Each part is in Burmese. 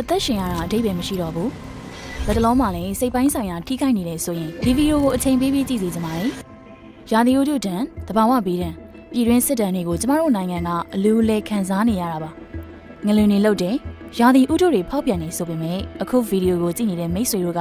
အသက်ရှင်ရတာအဓိပ္ပာယ်မရှိတော့ဘူး။လက်တလုံးမှလည်းစိတ်ပိုင်းဆိုင်ရာထိခိုက်နေတယ်ဆိုရင်ဒီဗီဒီယိုကိုအချိန်ပေးပြီးကြည့်စီကြပါမယ်။ရာသီဥတုတန်တဘာဝဘေးဒဏ်ပြည်တွင်းစစ်တမ်းတွေကိုကျမတို့နိုင်ငံကအလူအလဲခံစားနေရတာပါ။ငလျင်တွေလုတ်တယ်။ရာသီဥတုတွေဖောက်ပြန်နေဆိုပေမဲ့အခုဗီဒီယိုကိုကြည့်နေတဲ့မိတ်ဆွေတို့က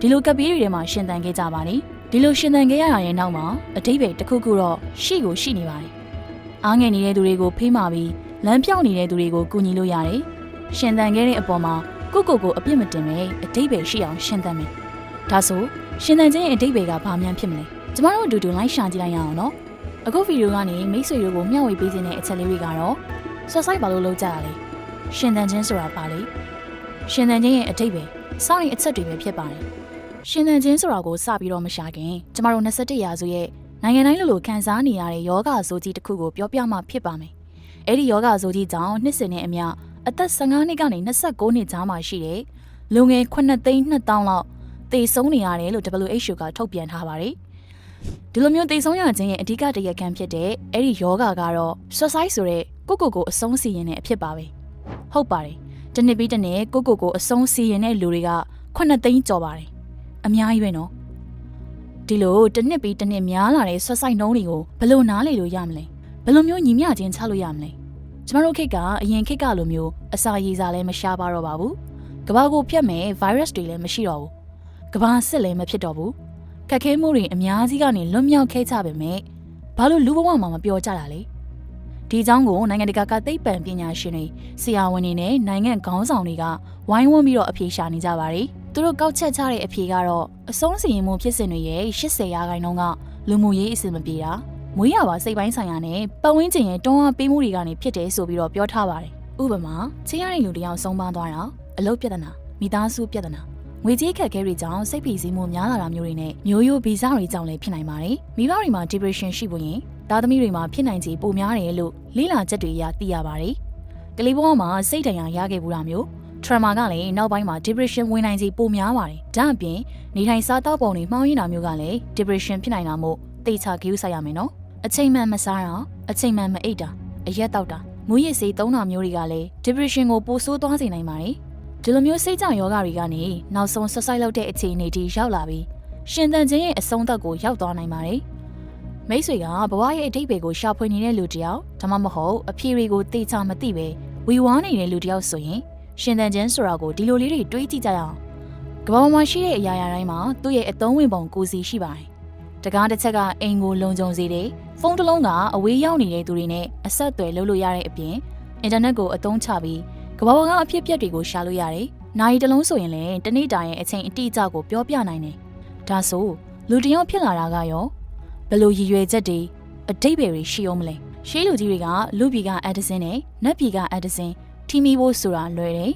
ဒီလိုကပ်ပြီးတွေထဲမှာရှင်သန်ခဲ့ကြပါလိ။ဒီလိုရှင်သန်ခဲ့ရတာရဲ့နောက်မှာအတိတ်ပဲတစ်ခုခုတော့ရှိကိုရှိနေပါတယ်။အားငယ်နေတဲ့သူတွေကိုဖေးမာပြီးလမ်းပြောင်းနေတဲ့သူတွေကိုကူညီလို့ရတယ်။ ရှင်သန်ခဲ့တဲ့အပေါ်မှာကိုကိုကိုအပြစ်မတင်ပဲအတိတ်ပဲရှိအောင်ရှင်သန်မယ်။ဒါဆိုရှင်သန်ခြင်းရဲ့အတိတ်ပဲကဘာမှန်းဖြစ်မလဲ။ကျမတို့အတူတူလိုက်ရှာကြည့်လိုက်ရအောင်နော်။အခုဗီဒီယိုကနေမိတ်ဆွေတို့ကိုမျှဝေပေးခြင်းတဲ့အချက်လေးတွေကတော့ဆော့ဆိုင်ဘာလို့လုပ်ကြရလဲ။ရှင်သန်ခြင်းဆိုတာပါလေ။ရှင်သန်ခြင်းရဲ့အတိတ်ပဲစောင့်ရင်အချက်တွေပဲဖြစ်ပါတယ်။ရှင်သန်ခြင်းဆိုတာကိုစပြီးတော့မရှာခင်ကျမတို့21ရာစုရဲ့နိုင်ငံတိုင်းလိုလိုခံစားနေရတဲ့ယောဂဆိုကြီးတစ်ခုကိုပြောပြမှဖြစ်ပါမယ်။အဲ့ဒီယောဂဆိုကြီးကြောင့်နှစ်စဉ်နဲ့အမျှ အသက်15နှစ်ကနေ29နှစ်ကြားမှာရှိတဲ့လူငယ်9သိန်း2000လောက်သေဆုံးနေရတယ်လို့ WHO ကထုတ်ပြန်ထားပါတယ်။ဒီလိုမျိုးသေဆုံးရခြင်းရဲ့အဓိကတရခံဖြစ်တဲ့အဲ့ဒီယောဂကတော့ suicide ဆိုတဲ့ကိုကိုကိုအဆုံးစီရင်တဲ့အဖြစ်ပါပဲ။ဟုတ်ပါတယ်။တစ်နှစ်ပြီးတစ်နှစ်ကိုကိုကိုအဆုံးစီရင်တဲ့လူတွေက9သိန်းကျော်ပါတယ်။အများကြီးပဲနော်ဒီလိုတစ်နှစ်ပြီးတစ်နှစ်များလာတဲ့ဆွတ်ဆိုင်နှုံးတွေကိုဘယ်လိုနားလေလို့ရမလဲဘယ်လိုမျိုးညီမျှချင်းချလို့ရမလဲ ကျမတို့ခေတ်ကအရင်ခေတ်ကလိုမျိုးအစာရည်စာလည်းမရှားပါတော့ပါဘူးကဘာကိုဖြတ်မဲ့ virus တွေလည်းမရှိတော့ဘူးကဘာစစ်လည်းမဖြစ်တော့ဘူးခက်ခဲမှုတွေအများကြီးကနေလွတ်မြောက်ခဲ့ကြပေမဲ့ဘာလို့လူဘဝမှာမပြောကြတာလဲဒီအကြောင်းကိုနိုင်ငံတကာကသိပ္ပံပညာရှင်တွေဆရာဝန်တွေနဲ့နိုင်ငံခေါင်းဆောင်တွေကဝိုင်းဝန်းပြီးတော့အပြေရှာနေကြပါတယ်။သူတို့ကောက်ချက်ချတဲ့အဖြေကတော့အဆုံးစီရင်မှုဖြစ်စဉ်တွေရဲ့80ရာခိုင်နှုန်းကလူမှုရေးအဆင်မပြေတာ မွေးရပါစိတ်ပိုင်းဆိုင်ရာနဲ့ပတ်ဝန်းကျင်ရဲ့တွန်းအားပေးမှုတွေကနေဖြစ်တယ်ဆိုပြီးတော့ပြောထားပါတယ်။ဥပမာချေးရတဲ့လူတစ်ယောက်ဆုံးပါသွားတာအလုပ်ပြဿနာမိသားစုပြဿနာငွေကြေးခက်ခဲတွေကြောင့်စိတ်ဖိစီးမှုများလာတာမျိုးတွေနဲ့မျိုးရိုးဗီဇတွေကြောင့်လည်းဖြစ်နိုင်ပါတယ်။မိဘတွေမှာ depression ရှိဖို့ရင်သားသမီးတွေမှာဖြစ်နိုင်ခြေပိုများတယ်လို့လေ့လာချက်တွေအရသိရပါတယ်။ကလေးဘဝမှာစိတ်ဒဏ်ရာရခဲ့ဘူးတာမျိုး trauma ကလည်းနောက်ပိုင်းမှာ depression ဝင်နိုင်စေပိုများပါတယ်။ဒါအပြင်နေထိုင်စားသောက်ပုံတွေမှောင်ရင်းတာမျိုးကလည်း depression ဖြစ်နိုင်တာမို့တေချာဂရုစိုက်ရမယ်နော်။ အချိန်မှန်မစားတာအချိန်မှန်မအိပ်တာအရက်တောက်တာမူရစ်စေးသုံးတာမျိုးတွေကလည်း depression ကိုပိုဆိုးသွားစေနိုင်ပါတယ်။ဒီလိုမျိုးစိတ်ကြောင့်ယောဂတွေကနေနောက်ဆုံးဆွဆိုင်လောက်တဲ့အခြေအနေထိရောက်လာပြီးရှင်သန်ခြင်းရဲ့အဆုံးသတ်ကိုရောက်သွားနိုင်ပါတယ်။မိတ်ဆွေကဘဝရဲ့အတိတ်တွေကိုရှာဖွေနေတဲ့လူတစ်ယောက်ဒါမှမဟုတ်အဖြေတွေကိုတေချာမသိပဲဝီဝါးနေတဲ့လူတစ်ယောက်ဆိုရင်ရှင်သန်ခြင်းဆိုတာကိုဒီလိုလေးတွေတွေးကြည့်ကြရအောင်ကမ္ဘာပေါ်မှာရှိတဲ့အရာရာတိုင်းမှာသူ့ရဲ့အသုံးဝင်ပုံကိုယ်စီရှိပါတယ် တကားတစ်ချက်ကအိမ်ကိုလုံခြုံစေတယ်ဖုန်းတစ်လုံးကအဝေးရောက်နေတဲ့သူတွေနဲ့အဆက်အသွယ်လုပ်လို့ရတဲ့အပြင်အင်တာနက်ကိုအသုံးချပြီးကမ္ဘာပေါ်ကအဖြစ်အပျက်တွေကိုရှာလို့ရတယ်နိုင်တစ်လုံးဆိုရင်လည်းတနေ့တာရဲ့အချိန်အတိအကျကိုပြောပြနိုင်တယ်ဒါဆိုလူတစ်ယောက်ဖြစ်လာတာကရောဘယ်လိုရည်ရွယ်ချက်တွေအတိတ်ပဲတွေရှိအောင်မလဲရှေးလူကြီးတွေကလူပြည်ကအက်ဒဆင်းနဲ့နတ်ပြည်ကအက်ဒဆင်းထီမီဖို့ဆိုတာလွယ်တယ်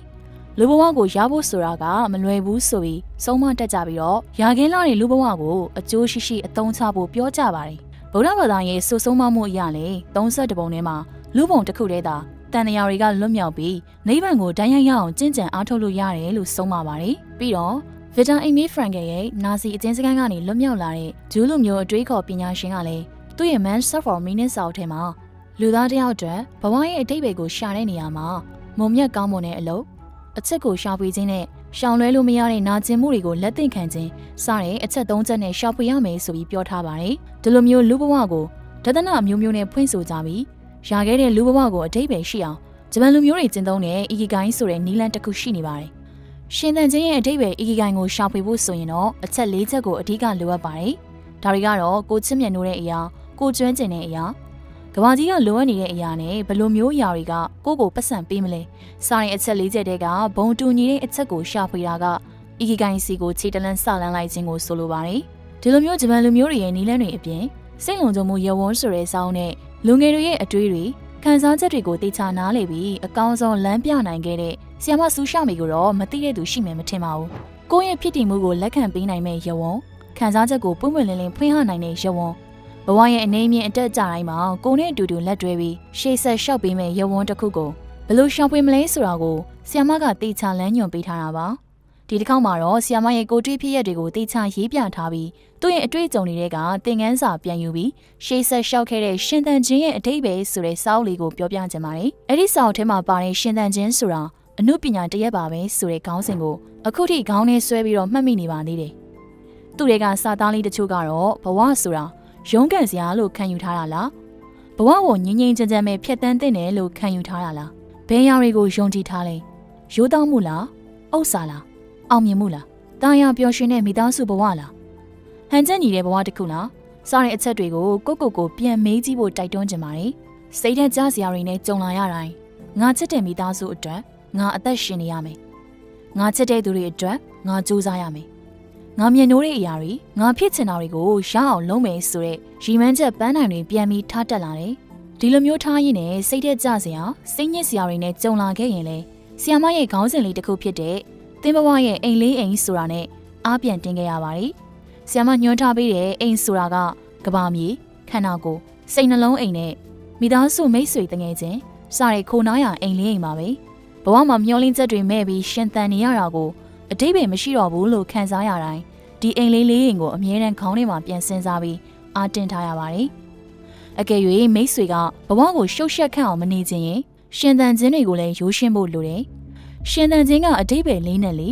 လူဘဝကိုရဖို့ဆိုတာကမလွယ်ဘူးဆိုပြီးဆုံးမတက်ကြပြီးတော့ယာခင်းလာတဲ့လူဘဝကိုအကျိုးရှိရှိအသုံးချဖို့ပြောကြပါတယ်ဗုဒ္ဓဘာသာရဲ့ဆိုဆုံးမမှုအရာလေ32ပုံထဲမှာလူပုံတစ်ခုတည်းသာတန်တရားတွေကလွတ်မြောက်ပြီးနိဗ္ဗာန်ကိုတန်းရရအောင်ကျင့်ကြံအားထုတ်လို့ရတယ်လို့ဆုံးမပါတယ်ပြီးတော့ဗီတာအီမီဖရန်ကယ်ရဲ့နာဇီအကျဉ်းစခန်းကနေလွတ်မြောက်လာတဲ့ဂျူးလူမျိုးအတွေးခေါ်ပညာရှင်ကလည်းသူ့ရဲ့ Man Search for Meaning စာအုပ်ထဲမှာလူသားတစ်ယောက်အတွက်ဘဝရဲ့အတိတ်ပဲကိုရှာတဲ့နေရာမှာမုံမြတ်ကောင်းမွန်တဲ့အလုပ် အချက်ကိုရှာဖွေခြင်းနဲ့ရှောင်လွဲလို့မရတဲ့နာကျင်မှုတွေကိုလက်သင့်ခံခြင်းစတဲ့အချက်၃ချက်နဲ့ရှာဖွေရမယ်ဆိုပြီးပြောထားပါတယ်။ဒီလိုမျိုးလူဘဝကိုဒသနာမျိုးမျိုးနဲ့ဖွင့်ဆိုကြပြီးရှာခဲ့တဲ့လူဘဝကိုအတိတ်ပဲရှိအောင်ဂျပန်လူမျိုးတွေကျင့်သုံးတဲ့ Ikigai ဆိုတဲ့နီလန်တစ်ခုရှိနေပါတယ်။ရှင်သန်ခြင်းရဲ့အတိတ်ပဲ Ikigai ကိုရှာဖွေဖို့ဆိုရင်တော့အချက်၄ချက်ကိုအဓိကလိုအပ်ပါတယ်။ဒါတွေကတော့ကိုချစ်မြတ်နိုးတဲ့အရာကိုကျွမ်းကျင်တဲ့အရာ ကဘာကြီးကလိုအပ်နေတဲ့အရာနဲ့ဘယ်လိုမျိုးအရာတွေကကိုယ့်ကိုပတ်စံပေးမလဲစားရင်အချက်၄ချက်တည်းကဘုံတူညီတဲ့အချက်ကိုရှာဖွေတာကအီဂီဂိုင်စီကိုခြေတလန်းစလန်းလိုက်ခြင်းကိုဆိုလိုပါတယ်ဒီလိုမျိုးဂျပန်လူမျိုးတွေရဲ့နီးလန်းတွေအပြင်စိတ်လုံခြုံမှုရဝန်းဆိုတဲ့စောင်းနဲ့လူငယ်တွေရဲ့အတွေးတွေခံစားချက်တွေကိုတေချာနားလေပြီးအကောင်းဆုံးလမ်းပြနိုင်ခဲ့တဲ့ဆီယမဆူရှာမီကိုတော့မသိတဲ့သူရှိမယ်မထင်ပါဘူးကိုယ့်ရဲ့ဖြစ်တည်မှုကိုလက်ခံပေးနိုင်မဲ့ရဝန်းခံစားချက်ကိုပွင့်ပွင့်လင်းလင်းဖွင့်ဟနိုင်တဲ့ရဝန်း ဘဝရဲ့အနေအမြင့်အတက်အကျတိုင်းမှာကိုနဲ့အတူတူလက်တွဲပြီးရှေ့ဆက်လျှောက်ပေးမဲ့ရဝန်းတစ်ခုကိုဘယ်လိုရှောင်ပွေမလဲဆိုတာကိုဆီယမကတေချာလမ်းညွှန်ပေးထားတာပါဒီတစ်ခေါက်မှာတော့ဆီယမရဲ့ကိုတွေ့ဖြစ်ရက်တွေကိုတေချာရေးပြထားပြီးသူ့ရဲ့အတွေ့အကြုံတွေကသင်ခန်းစာပြန်ယူပြီးရှေ့ဆက်လျှောက်ခဲ့တဲ့ရှင်သန်ခြင်းရဲ့အတိတ်ပဲဆိုတဲ့စာအုပ်လေးကိုပြောပြချင်ပါတယ်အဲ့ဒီစာအုပ်ထဲမှာပါတဲ့ရှင်သန်ခြင်းဆိုတာအမှုပညာတစ်ရက်ပါပဲဆိုတဲ့ခေါင်းစဉ်ကိုအခုထိခေါင်းထဲဆွဲပြီးတော့မှတ်မိနေပါသေးတယ်။သူတွေကစာသားလေးတချို့ကတော့ဘဝဆိုတာ ရုန်းကန်စရာလို့ခံယူထားတာလား။ဘဝကိုငြင်းငြင်းကြမ်းကြမ်းပဲဖြတ်တန်းတဲ့တယ်လို့ခံယူထားတာလား။ဘယ်ရာတွေကိုယုံကြည်ထားလဲ။ရိုးတောင်းမှုလား။ဥစ္စာလား။အောင်မြင်မှုလား။တာယာပျော်ရွှင်တဲ့မိသားစုဘဝလား။ဟန်ချက်ညီတဲ့ဘဝတစ်ခုလား။စတဲ့အချက်တွေကိုကိုကိုကိုပြန်မေးကြည့်ဖို့တိုက်တွန်းကြပါတယ်။စိတ်ဓာတ်ကြစရာတွေနဲ့ကြုံလာရတိုင်းငါချစ်တဲ့မိသားစုအတွက်ငါအသက်ရှင်နေရမယ်။ငါချစ်တဲ့သူတွေအတွက်ငါကြိုးစားရမယ်။ ငါမြင်နိုးတဲ့အရာတွေငါဖြစ်ချင်တာတွေကိုရအောင်လုပ်မယ်ဆိုတဲ့ရီမန်းချက်ပန်းနိုင်တွေပြန်ပြီးထားတက်လာတယ်။ဒီလိုမျိုးထားရင်းနဲ့စိတ်သက်ကြစရာစိတ်ညစ်စရာတွေနဲ့ကြုံလာခဲ့ရင်လေဆီယမရဲ့ခေါင်းစဉ်လေးတစ်ခုဖြစ်တဲ့သင်ဘဝရဲ့အိမ်လေးအိမ်ဆိုတာနဲ့အားပြန်တင်ခဲ့ရပါတယ်။ဆီယမညွှန်းထားပေးတဲ့အိမ်ဆိုတာကကဘာမြေခန္ဓာကိုယ်စိတ်နှလုံးအိမ်နဲ့မိသားစုမိတ်ဆွေတငယ်ချင်းစတဲ့ခိုနားရအိမ်လေးအိမ်ပါပဲ။ဘဝမှာမျောလင်းချက်တွေမဲ့ပြီးရှင်သန်နေရတာကိုအတိတ်ပဲမရှိတော့ဘူးလို့ခံစားရတိုင်း ဒီအိမ်လေးလေးအိမ်ကိုအမြဲတမ်းခေါင်းထဲမှာပြန်စဉ်းစားပြီးအာတင်ထားရပါတယ်။အကယ်၍မိတ်ဆွေကဘဝကိုရှုပ်ရှက်ခန့်အောင်မနေခြင်းရင်ရှင်သန်ခြင်းတွေကိုလည်းရိုးရှင်းဖို့လိုတယ်။ရှင်သန်ခြင်းကအတိတ်ပဲလေးနဲ့လေ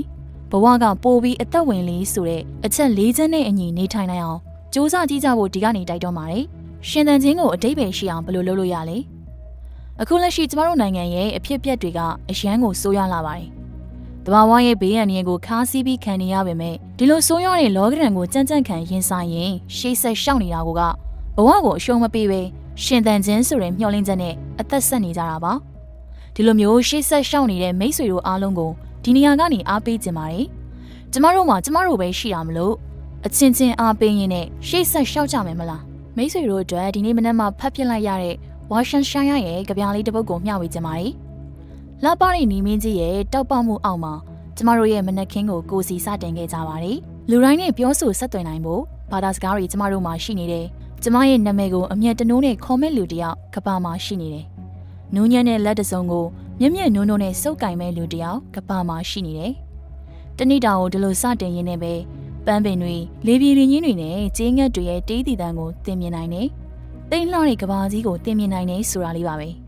ဘဝကပိုပြီးအသက်ဝင်လေးဆိုတဲ့အချက်လေးချက်နဲ့အညီနေထိုင်နိုင်အောင်စူးစမ်းကြည့်ကြဖို့ဒီကနေတိုက်တွန်းပါတယ်။ရှင်သန်ခြင်းကိုအတိတ်ပဲရှိအောင်ဘယ်လိုလုပ်လို့ရလဲ။အခုလက်ရှိကျမတို့နိုင်ငံရဲ့အဖြစ်အပျက်တွေကအရန်ကိုဆိုးရွားလာပါတယ်။ တဘာဝရဲ့ဘေးရန်တွေကိုခါးစီးပြီးခံနေရပေမဲ့ဒီလိုဆိုးရွားတဲ့လောကဒဏ်ကိုကြမ်းကြမ်းခံရင်ဆိုင်ရင်ရှေးဆက်ရှောက်နေတာကဘဝကိုအရှုံးမပေးပဲရှင်သန်ခြင်းဆိုတဲ့မျှော်လင့်ချက်နဲ့အသက်ဆက်နေကြတာပါ။ဒီလိုမျိုးရှေးဆက်ရှောက်နေတဲ့မိတ်ဆွေတို့အားလုံးကိုဒီနေရာကနေအားပေးကြပါတယ်။ကျမတို့မှကျမတို့ပဲရှိတာမလို့အချင်းချင်းအားပေးရင်းနဲ့ရှေ့ဆက်ရှောက်ကြမယ်မလားမိတ်ဆွေတို့အတွက်ဒီနေ့မနက်မှဖတ်ပြလိုက်ရတဲ့ဝါရှင်ရှိုင်းရဲ့ကြပြားလေးတစ်ပုဒ်ကိုမျှဝေချင်ပါတယ်။ လာပါရီနီမင်းကြီးရဲ့တောက်ပမှုအောက်မှာကျမတို့ရဲ့မနက်ခင်းကိုကိုစီစတင်ခဲ့ကြပါတယ်။လူတိုင်းနဲ့ပြောဆိုဆက်သွယ်နိုင်ဖို့ဘာသာစကားတွေကျမတို့မှာရှိနေတယ်။ကျမရဲ့နာမည်ကိုအမျက်တနိုးနဲ့ခေါ်မဲ့လူတယောက်ကဘာမှာရှိနေတယ်။နူးညံ့တဲ့လက်တစုံကိုမြက်မြက်နုံနုံနဲ့စုပ်ကင်မဲ့လူတယောက်ကဘာမှာရှိနေတယ်။တနေ့တာကိုဒီလိုစတင်ရင်းနဲ့ပဲပန်းပင်တွေလေပြေရင်ကြီးတွေနဲ့ကျင်းငတ်တွေရဲ့တေးတီတန်ကိုတင်မြင်နိုင်တယ်။တိမ်လှတဲ့ကဘာကြီးကိုတင်မြင်နိုင်တယ်ဆိုတာလေးပါပဲ။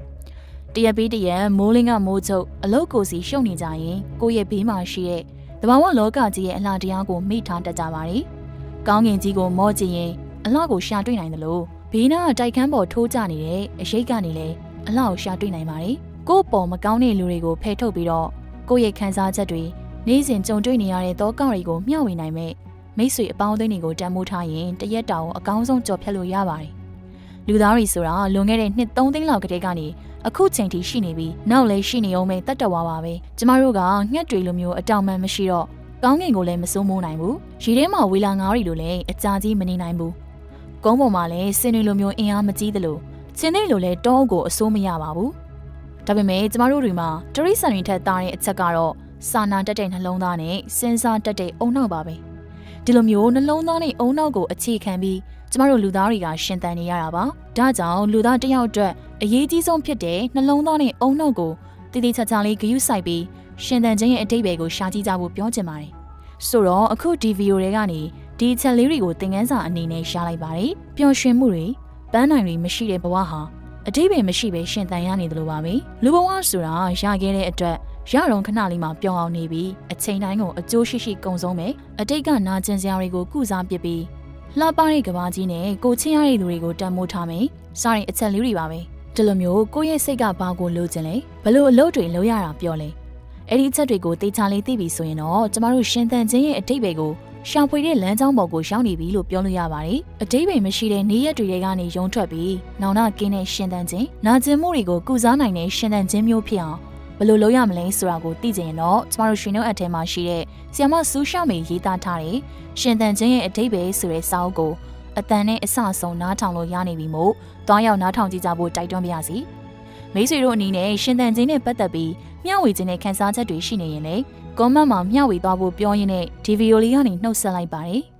တရက်ပြီးတရက်မိုးလင်းကမိုးချုပ်အလုတ်ကိုစီရှုံနေကြရင်ကိုယ့်ရဲ့ဘေးမှာရှိတဲ့တဘာဝလောကကြီးရဲ့အလှတရားကိုမိထားတတ်ကြပါလေ။ကောင်းကင်ကြီးကိုမော့ကြည့်ရင်အလှကိုရှာတွေ့နိုင်တယ်လို့ဘေးနားတိုက်ခန်းပေါ်ထိုးကြနေတဲ့အရေးကနေလေအလှကိုရှာတွေ့နိုင်ပါတယ်။ကိုယ့်ပေါ်မကောင်းတဲ့လူတွေကိုဖယ်ထုတ်ပြီးတော့ကိုယ့်ရဲ့ခံစားချက်တွေနေ့စဉ်ကြုံတွေ့နေရတဲ့သောကတွေကိုမျှဝေနိုင်မဲ့မိတ်ဆွေအပေါင်းအသင်းတွေကိုတန်မိုးထားရင်တရက်တောင်အကောင်းဆုံးကြော်ဖြတ်လို့ရပါတယ်။ လူသားတွေဆိုတာလွန်ခဲ့တဲ့နှစ်3သိန်းလောက်ကတည်းကနေအခုချိန်ထိရှိနေပြီးနောက်လည်းရှိနေအောင်ပဲတတ်တော်ပါပဲ။ကျမတို့ကငှက်တွေလိုမျိုးအတောင်မှန်မရှိတော့ကောင်းကင်ကိုလည်းမစိုးမိုးနိုင်ဘူး။ရေထဲမှာဝေလာငါးတွေလိုလည်းအကြာကြီးမနေနိုင်ဘူး။ကုန်းပေါ်မှာလည်းစင်တွေလိုမျိုးအင်အားမကြီးသလိုချင်းတွေလိုလည်းတောအုပ်ကိုအစိုးမရပါဘူး။ဒါပေမဲ့ကျမတို့တွေမှာတရိษံတွေထက်သားတဲ့အချက်ကတော့စာနာတက်တဲ့နှလုံးသားနဲ့စဉ်းစားတက်တဲ့အုံနောက်ပါပဲ။ဒီလိုမျိုးနှလုံးသားနဲ့အုံနောက်ကိုအခြေခံပြီး ကျမတို့လူသားတွေကရှင်သန်နေရတာပါဒါကြောင့်လူသားတစ်ယောက်အတွက်အရေးကြီးဆုံးဖြစ်တဲ့နှလုံးသားနဲ့အုံနောက်ကိုတည်တည်ချာချာလေးဂရုစိုက်ပြီးရှင်သန်ခြင်းရဲ့အတိတ်ပဲကိုရှာကြည့်ကြဖို့ပြောချင်ပါတယ်ဆိုတော့အခုဒီဗီဒီယိုတွေကနေဒီအချက်လေးတွေကိုသင်ခန်းစာအနေနဲ့ရှားလိုက်ပါတယ်ပျော်ရွှင်မှုတွေပန်းနိုင်တွေမရှိတဲ့ဘဝဟာအတိတ်ပဲမရှိပဲရှင်သန်ရနေတယ်လို့ပါပဲလူဘဝဆိုတာရခဲ့တဲ့အတွက်ရတော့ခဏလေးမှပျော်အောင်နေပြီးအချိန်တိုင်းကိုအကျိုးရှိရှိကုံဆုံးမယ်အတိတ်ကနာကျင်စရာတွေကိုကုစားပစ်ပြီး လှပတဲ့ကဘာကြီးနဲ့ကိုချင်းရတဲ့လူတွေကိုတန်မိုးထားမယ်စားရင်အချက်လေးတွေပါပဲဒီလိုမျိုးကိုယ့်ရဲ့စိတ်ကဘာကိုလိုချင်လဲဘလို့အလုပ်တွေလုပ်ရတာပြောလဲအဲ့ဒီအချက်တွေကိုတေချာလေးသိပြီဆိုရင်တော့ကျမတို့ရှင်သန်ခြင်းရဲ့အတိတ်တွေကိုရှောင်ဖွေတဲ့လမ်းကြောင်းပေါ်ကိုရောက်နေပြီလို့ပြောလို့ရပါတယ်။အတိတ်ပဲမရှိတဲ့နေရက်တွေကနေရုံထွက်ပြီးနောင်နာကင်းတဲ့ရှင်သန်ခြင်းနာကျင်မှုတွေကိုကုစားနိုင်တဲ့ရှင်သန်ခြင်းမျိုးဖြစ်အောင် ဘယ်လိုလုပ်ရမလဲဆိုတာကိုသိကြရင်တော့ကျမတို့ရှင်တို့အထဲမှာရှိတဲ့ဆီယမဆူရှောင်းမေရေးသားထားတဲ့ရှင်သန်ခြင်းရဲ့အတိတ်ပဲဆိုတဲ့စာအုပ်ကိုအတန်နဲ့အဆအဆုံးနားထောင်လို့ရနေပြီမို့တွားရောက်နားထောင်ကြည့်ကြဖို့တိုက်တွန်းပါရစေ။မိတ်ဆွေတို့အနေနဲ့ရှင်သန်ခြင်းနဲ့ပတ်သက်ပြီးမျှဝေခြင်းနဲ့ခန်းစားချက်တွေရှိနေရင်လည်းကွန်မန့်မှာမျှဝေသွားဖို့ပြောရင်းနဲ့ဒီဗီဒီယိုလေးကနေနှုတ်ဆက်လိုက်ပါတယ်။